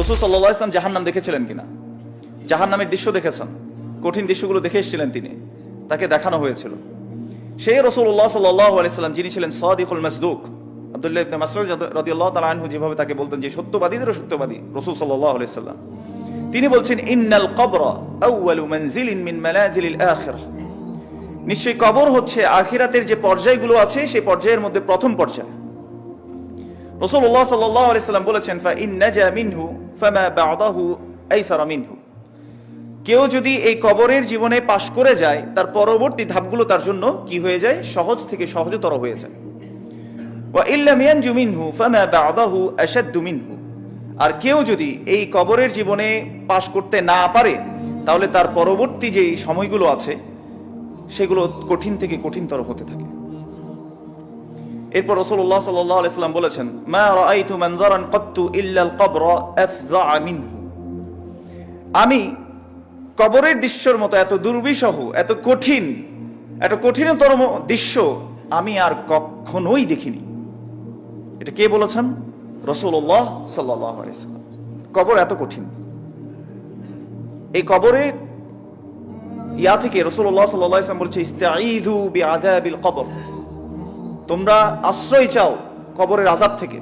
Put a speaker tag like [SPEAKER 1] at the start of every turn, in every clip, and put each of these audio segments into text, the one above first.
[SPEAKER 1] রসুল সাল্লাহ ইসলাম জাহান্নাম দেখেছিলেন কিনা? জাহান্নামের দৃশ্য দেখেছেন। কঠিন দৃশ্যগুলো দেখে এসেছিলেন তিনি। তাকে দেখানো হয়েছিল। সেই রসুল্লাহ সাল্লাহ আলাইসাল্লাম যিনি ছিলেন সদিকুল মাসদুক, আব্দুল্লাহ ইবনে মাসউদ রাদিয়াল্লাহু তাআলা আনহু যেভাবে তাকে বলতেন যে, সত্যবাদীদেরও সত্যবাদী রসুল সাল্লাল্লাহু আলাইহি সাল্লাম। তিনি বলছেন, ইন্নাল কবরা আউয়ালু মানজিলিন মিন মানাজিলিল আখিরাহ নিশ্চয়ই কবর হচ্ছে আখিরাতের যে পর্যায়গুলো আছে, সেই পর্যায়ের মধ্যে প্রথম পর্যায়। রসুল্লাহ সাল্লাম বলেছেন, ফা ইন নাজা মিনহু, ফামা বা'দাহু আইসারা মিনহু। কেউ যদি এই কবরের জীবনে পাশ করে যায়, তার পরবর্তী ধাপগুলো তার জন্য কি হয়ে যায়? সহজ থেকে সহজতর হয়ে যায়। ওয়া ইল্লাম ইয়ানজু মিনহু, ফামা বা'দাহু আশাদ্দু মিনহু। আর কেউ যদি এই কবরের জীবনে পাশ করতে না পারে, তাহলে তার পরবর্তী যে সময়গুলো আছে, সেগুলো কঠিন থেকে কঠিনতর হতে থাকে। এরপর রসুল্লাহ সাল্লাহ আলাইসাল্লাম বলেছেন, মা মানজারান কত্তু ইল্লাল কবর আমি কবরের দৃশ্যর মতো এত দুর্বিষহ, এত কঠিন, এত কঠিনতর দৃশ্য আমি আর কখনোই দেখিনি। এটা কে বলেছেন? রসুল্লাহ সাল্লাহ কবর এত কঠিন। এই কবরে ইয়া থেকে রসুল্লাহ সাল্লাহ ইসলাম বলছে ইস্তাঈদু বি আদাবিল কবর তোমরা আশ্রয় চাও কবরের আজাব থেকে।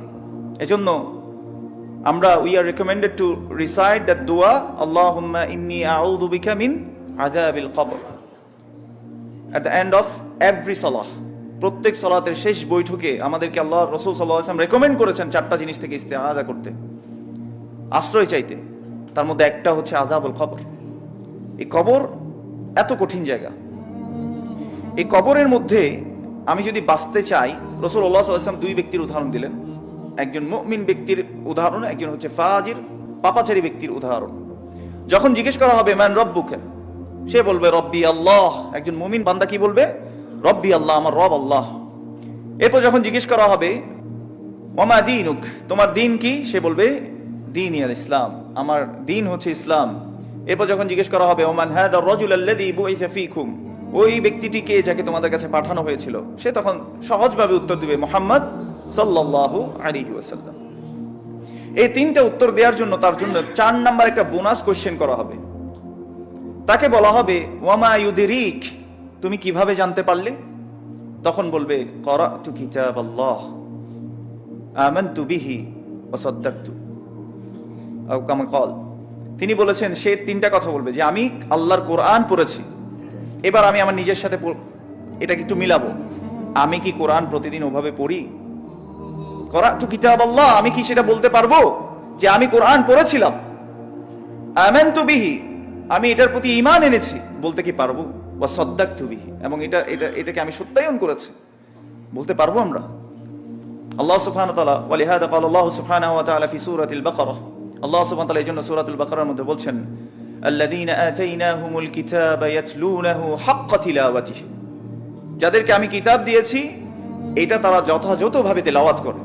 [SPEAKER 1] এজন্য আমরা we are recommended to recite the দোয়া আল্লাহুম্মা ইন্নি আউযু বিকা মিন আযাবিল কবর at the end of every সালাহ প্রত্যেক সালাতের শেষ বৈঠকে আমাদেরকে আল্লাহ রসুল সাল্লাহ আসলাম রেকমেন্ড করেছেন চারটা জিনিস থেকে ইস্তেআদা করতে। আশ্রয় চাইতে, তার মধ্যে একটা হচ্ছে আজাবুল কবর। এই কবর এত কঠিন জায়গা। এই কবরের মধ্যে আমি যদি বাঁচতে চাই রসুল আল্লাহ সাল্লাম দুই ব্যক্তির উদাহরণ দিলেন। একজন মুমিন ব্যক্তির উদাহরণ, একজন হচ্ছে ফাজির, পাপাচারী ব্যক্তির উদাহরণ। যখন জিজ্ঞেস করা হবে ম্যান রব্বুকে? সে বলবে, রব্বি আল্লাহ। একজন মুমিন বান্দা কি বলবে? রব্বি আল্লাহ, আমার রব আল্লাহ। এরপর যখন জিজ্ঞেস করা হবে, ওমা দিনুক? তোমার দিন কি? সে বলবে, দিন ইয়াল ইসলাম। আমার দিন হচ্ছে ইসলাম। এরপর যখন জিজ্ঞেস করা হবে, ওমান হ্যাঁ রজুল আল্লাদি বুইসা ফিকুম? ওই ব্যক্তিটি কে যাকে তোমাদের কাছে পাঠানো হয়েছিল? সে তখন সহজভাবে উত্তর দিবে মোহাম্মদ সাল্লাল্লাহু আলাইহি ওয়াসাল্লাম। এই তিনটা উত্তর দেওয়ার জন্য তার জন্য চার নাম্বার একটা বোনাস কোশ্চেন করা হবে। তাকে বলা হবে, ওয়ামা ইউদিরিক? তুমি কীভাবে জানতে পারলে? তখন বলবে করা তু কিতাব আল্লাহ বিহি ওয়াসাদ্দাকতু আও কামা কল। তিনি বলেছেন, সে তিনটা কথা বলবে, যে আমি আল্লাহর কোরআন পড়েছি। এবার আমি আমার নিজের সাথে এটাকে একটু মিলাবো। আমি কি কোরআন প্রতিদিন ওভাবে পড়ি? করা তু কিতাব আল্লাহ, আমি কি সেটা বলতে পারব? যে আমি কোরআন পড়েছিলাম। আমানতু বিহি, আমি এটার প্রতি ঈমান এনেছি। বলতে কি পারব? বা সদ্দাক বিহি, এবং এটা এটা এটাকে আমি সত্যায়ন করেছি। বলতে পারব আমরা? আল্লাহ ওয়া তাআলা, ওয়ালিহাদা আল্লাহ সুবহানাহু ওয়া তাআলা ফি আল্লাহ ওয়া তাআলা এই জন্য সূরাতুল বাকারার মধ্যে বলছেন আল্লাযীনা আতাইনাহুমুল কিতাবা ইয়াতলুনাহু হাক্কা তিলাওয়াতিহি। যাদেরকে আমি কিতাব দিয়েছি, এটা তারা যথাযথভাবে তেলাওয়াত করে।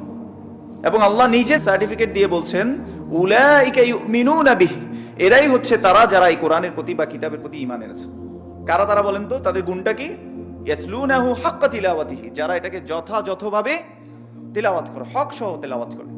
[SPEAKER 1] এবং আল্লাহ নিজে সার্টিফিকেট দিয়ে বলছেন, উলাইকা ইউমিনুনা বিহি। এরাই হচ্ছে তারা যারা এই কোরআনের প্রতি বা কিতাবের প্রতি ঈমান এনেছে। কারা তারা বলেন তো? তাদের গুণটা কি? ইয়াতলুনাহু হাক্কা তিলাওয়াতিহি। যারা এটাকে যথাযথভাবে তেলাওয়াত করে, হক সহ তেলাওয়াত করে।